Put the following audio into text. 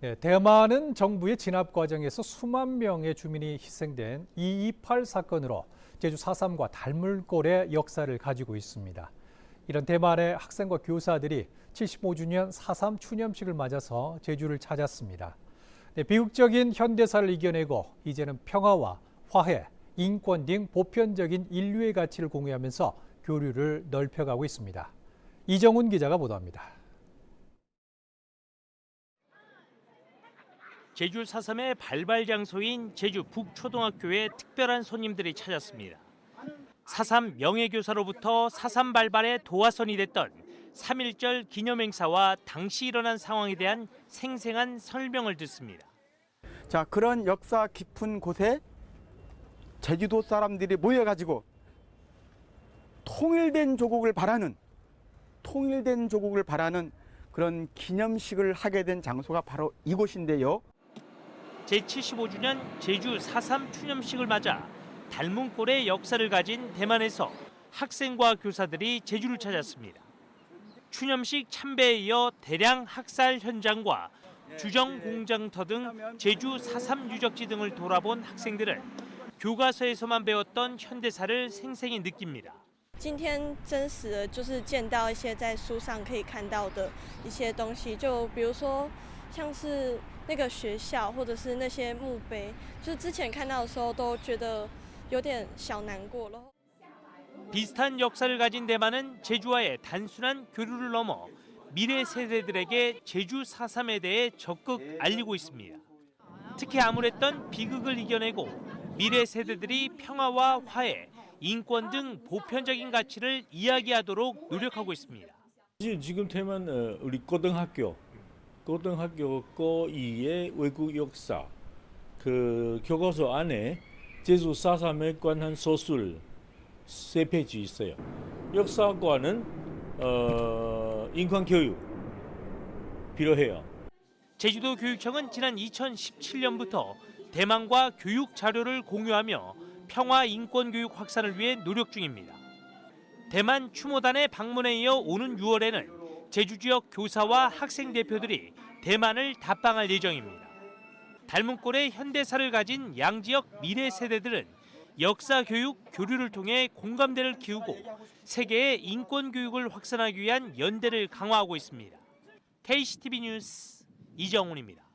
네, 대만은 정부의 진압 과정에서 수만 명의 주민이 희생된 228 사건으로 제주 4.3과 닮을 꼴의 역사를 가지고 있습니다. 이런 대만의 학생과 교사들이 75주년 4.3 추념식을 맞아서 제주를 찾았습니다. 네, 비극적인 현대사를 이겨내고 이제는 평화와 화해, 인권 등 보편적인 인류의 가치를 공유하면서 교류를 넓혀가고 있습니다. 이정훈 기자가 보도합니다. 제주 4.3의 발발 장소인 제주 북초등학교에 특별한 손님들이 찾았습니다. 4.3 명예교사로부터 4.3 발발의 도화선이 됐던 3.1절 기념행사와 당시 일어난 상황에 대한 생생한 설명을 듣습니다. 자 그런 역사 깊은 곳에 제주도 사람들이 모여가지고 통일된 조국을 바라는 통일된 조국을 바라는 그런 기념식을 하게 된 장소가 바로 이곳인데요. 제75주년 제주 4.3 추념식을 맞아 닮은 꼴의 역사를 가진 대만에서 학생과 교사들이 제주를 찾았습니다. 추념식 참배에 이어 대량 학살 현장과 주정 공장터 등 제주 4.3 유적지 등을 돌아본 학생들은 교과서에서만 배웠던 현대사를 생생히 느낍니다. 今天真实的就是见到一些在书上可以看到的一些东西，就比如说 像是那个学校，或者是那些墓碑，就是之前看到的时候都觉得有点小难过了。 비슷한 역사를 가진 대만은 제주와의 단순한 교류를 넘어 미래 세대들에게 제주 4.3에 대해 적극 알리고 있습니다. 특히 암울했던 비극을 이겨내고 미래 세대들이 평화와 화해, 인권 등 보편적인 가치를 이야기하도록 노력하고 있습니다. 지- 지금 대만 어, 우리 고등학교 고등학교 고2의 외국 역사 그 교과서 안에 제주 4.3에 관한 소술 세 페이지 있어요. 역사과는 어, 인권 교육 필요해요. 제주도 교육청은 지난 2017년부터 대만과 교육 자료를 공유하며 평화 인권 교육 확산을 위해 노력 중입니다. 대만 추모단의 방문에 이어 오는 6월에는 제주 지역 교사와 학생 대표들이 대만을 답방할 예정입니다. 닮은 꼴의 현대사를 가진 양 지역 미래 세대들은 역사 교육 교류를 통해 공감대를 키우고 세계의 인권 교육을 확산하기 위한 연대를 강화하고 있습니다. KCTV 뉴스 이정훈입니다.